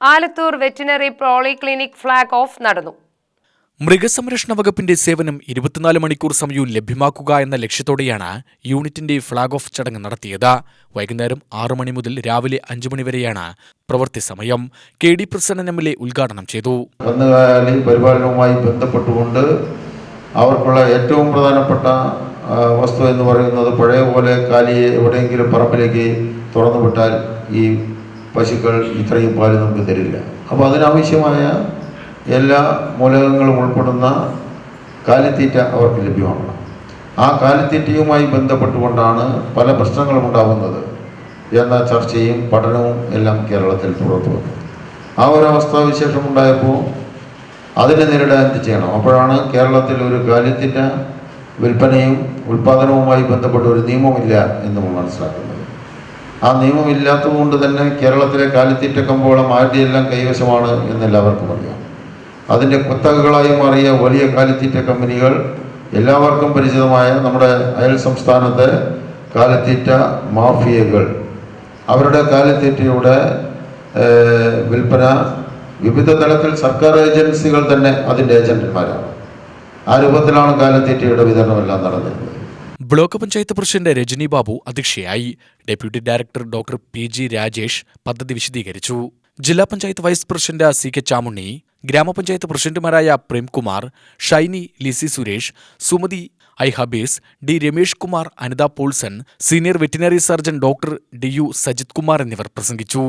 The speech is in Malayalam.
Alathur veterinary polyclinic flag off നടന്നു. മൃഗസംരക്ഷണ വകുപ്പിന്റെ സേവനം ഇരുപത്തിനാല് മണിക്കൂർ സമയവും ലഭ്യമാക്കുക എന്ന ലക്ഷ്യത്തോടെയാണ് യൂണിറ്റിന്റെ ഫ്ളാഗ് ഓഫ് ചടങ്ങ് നടത്തിയത്. വൈകുന്നേരം ആറു മണി മുതൽ രാവിലെ അഞ്ചു മണി വരെയാണ് പ്രവൃത്തി സമയം. K D Prasannan M L A ഉദ്ഘാടനം ചെയ്തു. കന്നുകാലി പരിപാലനവുമായി ബന്ധപ്പെട്ടുകൊണ്ട് അവർക്കുള്ള ഏറ്റവും പ്രധാനപ്പെട്ട വസ്തു എന്ന് പറയുന്നത് പഴയ പോലെ കാലിയെ എവിടെയെങ്കിലും പറമ്പിലേക്ക് തുറന്നുവിട്ടാൽ ഈ പശുക്കൾ ഇത്രയും പാൽ നമുക്ക് തരില്ല. അപ്പോൾ അതിനാവശ്യമായ എല്ലാ മൂലകങ്ങളും ഉൾപ്പെടുന്ന കാലിത്തീറ്റ അവർക്ക് ലഭ്യമാണ് ആ കാലിത്തീറ്റയുമായി ബന്ധപ്പെട്ടുകൊണ്ടാണ് പല പ്രശ്നങ്ങളും ഉണ്ടാകുന്നത് എന്ന ചർച്ചയും പഠനവും എല്ലാം കേരളത്തിൽ പുറത്തു വന്നു. ആ ഒരു അവസ്ഥാവിശേഷം ഉണ്ടായപ്പോൾ അതിനെ നേരിടാൻ എന്ത് ചെയ്യണം? അപ്പോഴാണ് കേരളത്തിൽ ഒരു കാലിത്തീറ്റ വിൽപ്പനയും ഉൽപ്പാദനവുമായി ബന്ധപ്പെട്ട ഒരു നിയമമില്ല എന്ന് മനസ്സിലാക്കുന്നത്. ആ നിയമമില്ലാത്തത് കൊണ്ട് തന്നെ കേരളത്തിലെ കാലിത്തീറ്റ കമ്പോളം ആരുടെയെല്ലാം കൈവശമാണ് എന്നെല്ലാവർക്കും അറിയാം. അതിന്റെ കുത്തകകളായി മാറിയ വലിയ കാലിത്തീറ്റ കമ്പനികൾ എല്ലാവർക്കും പരിചിതമായ നമ്മുടെ അയൽ സംസ്ഥാനത്തെ കാലിത്തീറ്റ മാഫിയകൾ. അവരുടെ കാലിത്തീറ്റയുടെ വിൽപ്പന വിവിധ തലത്തിൽ സർക്കാർ ഏജൻസികൾ തന്നെ അതിന്റെ ഏജന്റുമാരാണ് ആ രൂപത്തിലാണ് കാലിത്തീറ്റയുടെ വിതരണമെല്ലാം നടന്നിരുന്നത്. ബ്ലോക്ക് പഞ്ചായത്ത് പ്രസിഡന്റ് രജനി ബാബു അധ്യക്ഷയായി. Deputy director doctor P G Rajesh പദ്ധതി വിശദീകരിച്ചു. ജില്ലാ panchayat vice president C K Chamunni ഗ്രാമപഞ്ചായത്ത് പ്രസിഡന്റുമാരായ Premkumar Shiny Lissy Suresh Sumathi I Habees D Ramesh Kumar Anitha Paulson senior veterinary surgeon doctor D U Sajith Kumar എന്നിവർ പ്രസംഗിച്ചു.